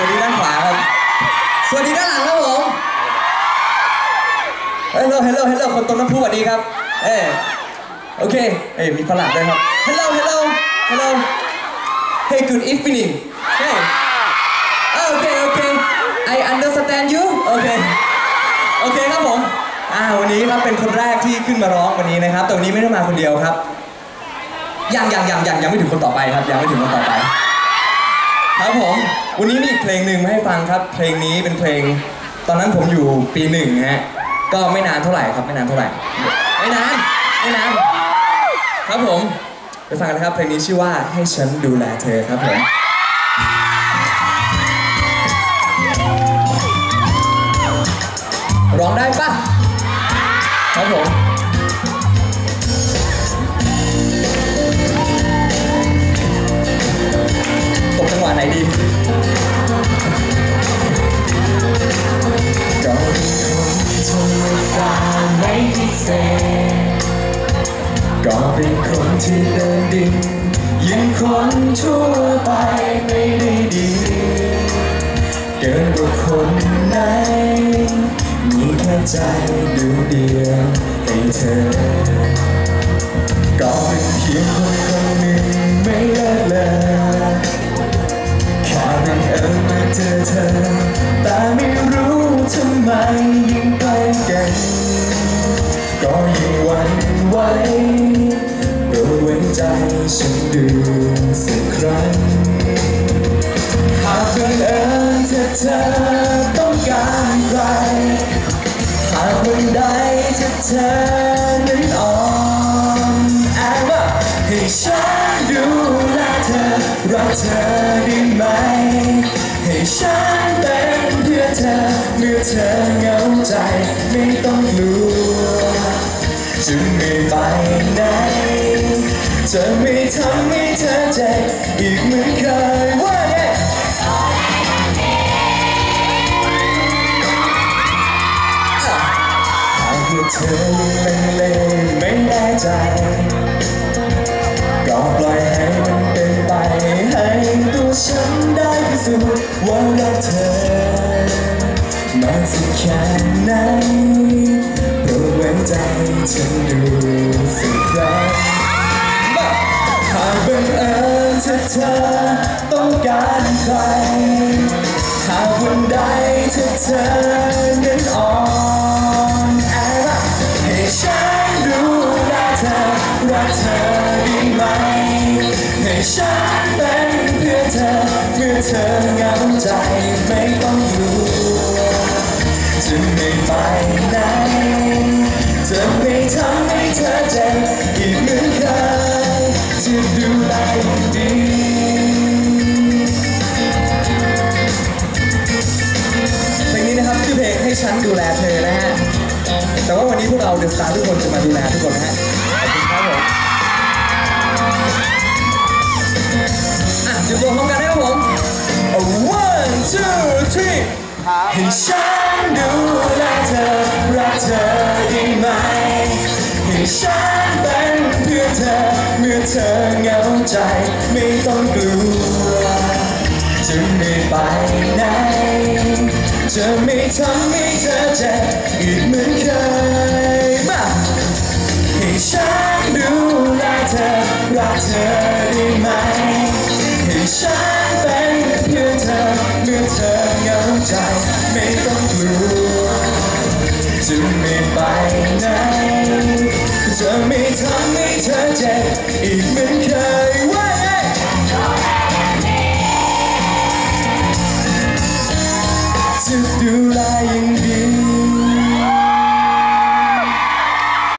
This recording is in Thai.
สวัสดีด้านขวาครับ สวัสดีด้านหลังครับผมเฮลโลเฮลโลเฮลโลคนตรงน้ำพุสวัสดีครับ เอ้ยโอเค เอ้ยมีฝรั่งด้วยครับ Hello Hello Hello Hey good evening Hey อ่าโอเคโอเค I understand you โอเคโอเคครับผม อ่า วันนี้ครับเป็นคนแรกที่ขึ้นมาร้องวันนี้นะครับ แต่วันนี้ไม่ได้มาคนเดียวครับ ยังยังยังยังยังไม่ถึงคนต่อไปครับ ยังไม่ถึงคนต่อไป ครับผม วันนี้มีอีกเพลงหนึ่งมาให้ฟังครับ เพลงนี้เป็นเพลง ตอนนั้นผมอยู่ปีหนึ่งฮะ ก็ไม่นานเท่าไหร่ครับ ไม่นานเท่าไหร่ ไม่นาน ไม่นาน ครับผม ไปฟังกันนะครับ เพลงนี้ชื่อว่าให้ฉันดูแลเธอครับผมร้องได้ปะครับผม ษก็เป็นคนที่เดินดินยังคนทั่วไปไม่ได้ดี เกินกว่าคนไหนมีแค่ใจดวงเดียวให้เธอ ก็เป็นเพียงคนคนหนึ่งไม่เลิกเลย ใจฉันดูสักครั้งหากบังเอิญเธอเธอต้องการใครหากวันใดเธอเธอนั้นอ่อนแอว่าให้ฉันดูแลเธอรักเธอได้ไหม ให้ฉันเป็นเพื่อเธอเมื่อเธอเหงาใจไม่ต้องกลัวจะไม่ไปไหน จะไม่ทำให้เธอเจ็บอีกเหมือนเคยว่าไงหากเธอยังลังเลไม่แน่ใจ ก็ปล่อยให้มันเป็นไปให้ตัวฉันได้พิสูจน์ว่ารักเธอมาสักแค่ไหนโปรดไว้ใจฉันดูสักครั้ง เธอต้องการใคร หากวันใดเธอเธอนั้นอ่อนแอให้ฉันดูแลเธอรักเธอได้ไหม ให้ฉันเป็นเพื่อเธอเมื่อเธอเหงาใจไม่ต้องกลัวจะไม่ไปไหนจะไม่ทำให้เธอเจ็บ ฉันดูแลเธอนะฮะ แต่ว่าวันนี้พวกเราเดอะสตาร์ทุกคนจะมาดูแลทุกคนนะฮะขอบคุณครับผมอะจุดตัวพร้อมกันนะครับผม one two three ให้ฉันดูแลเธอรักเธอได้ไหมให้ฉันเป็นเพื่อเธอเมื่อเธอเหงาใจไม่ต้องกลัวจะไม่ไปไหน จะไม่ทำให้เธอเจ็บอีกเหมือนเคยมาให้ฉันดูแลเธอรักเธอได้ไหมให้ฉันเป็นเพื่อเธอเมื่อเธอเหงาใจไม่ต้องกลัวจะไม่ไปไหนจะไม่ทำให้เธอเจ็บอีกเหมือนเคย